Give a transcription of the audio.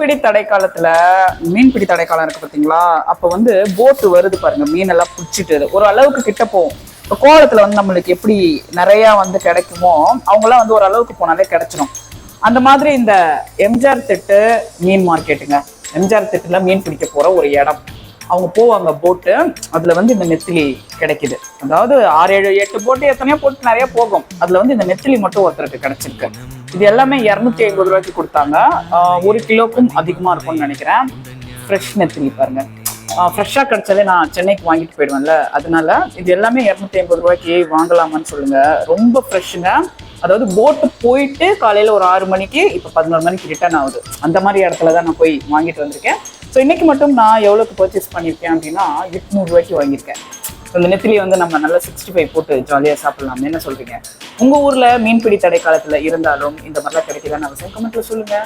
மீன்பிடி தடை காலத்துல மீன்பிடி தடை காலம் இருக்கு பாத்தீங்களா? அப்ப வந்து போட்டு வருது பாருங்க மீன் எல்லாம் பிடிச்சிட்டு ஒரு அளவுக்கு கிட்ட போகும். இப்போ கோலத்துல வந்து நம்மளுக்கு எப்படி நிறைய வந்து கிடைக்குமோ அவங்களாம் வந்து ஒரு அளவுக்கு போனாலே கிடைச்சிடும் அந்த மாதிரி இந்த எம்ஜிஆர் திட்டு மீன் மார்க்கெட்டுங்க. எம்ஜிஆர் திட்டுல மீன் பிடிக்க போற ஒரு இடம். அவங்க போவாங்க போட்டு அதுல வந்து இந்த நெத்திலி கிடைக்குது. அதாவது ஆறு ஏழு எட்டு போட்டு எத்தனையோ போட்டு நிறைய போகும். அதுல வந்து இந்த நெத்திலி மட்டும் ஒருத்தருக்கு கிடைச்சிருக்கு. இது எல்லாமே இரநூத்தி ஐம்பது ரூபாய்க்கு கொடுத்தாங்க. ஒரு கிலோக்கும் அதிகமாக இருக்கும்னு நினைக்கிறேன். ஃப்ரெஷ் நெத்திலி பாருங்க. ஃப்ரெஷ்ஷாக கிடைச்சாலே நான் சென்னைக்கு வாங்கிட்டு போயிடுவேன்ல. அதனால இது எல்லாமே இரநூத்தி ஐம்பது ரூபாய்க்கு வாங்கலாமான்னு சொல்லுங்க. ரொம்ப ஃப்ரெஷ்ஷுங்க அதாவது போட்டு போயிட்டு காலையில் ஒரு ஆறு மணிக்கு இப்போ பதினோரு மணிக்கு ரிட்டர்ன் ஆகுது. அந்த மாதிரி இடத்துல தான் நான் போய் வாங்கிட்டு வந்திருக்கேன். ஸோ இன்னைக்கு மட்டும் நான் எவ்வளோக்கு பர்ச்சேஸ் பண்ணியிருக்கேன் அப்படின்னா எட்நூறுரூவாய்க்கு வாங்கியிருக்கேன். இந்த நெத்திலி வந்து நம்ம நல்லா சிக்ஸ்டி ஃபைவ் போட்டு ஜாலியாக சாப்பிட்லாம் என்ன சொல்கிறீங்க உங்க ஊர்ல மீன்பிடி தடை காலத்துல இருந்தாலும் இந்த மாதிரிலாம் கிடைக்குதான்னு அவசியம் கமெண்ட்ல சொல்லுங்க.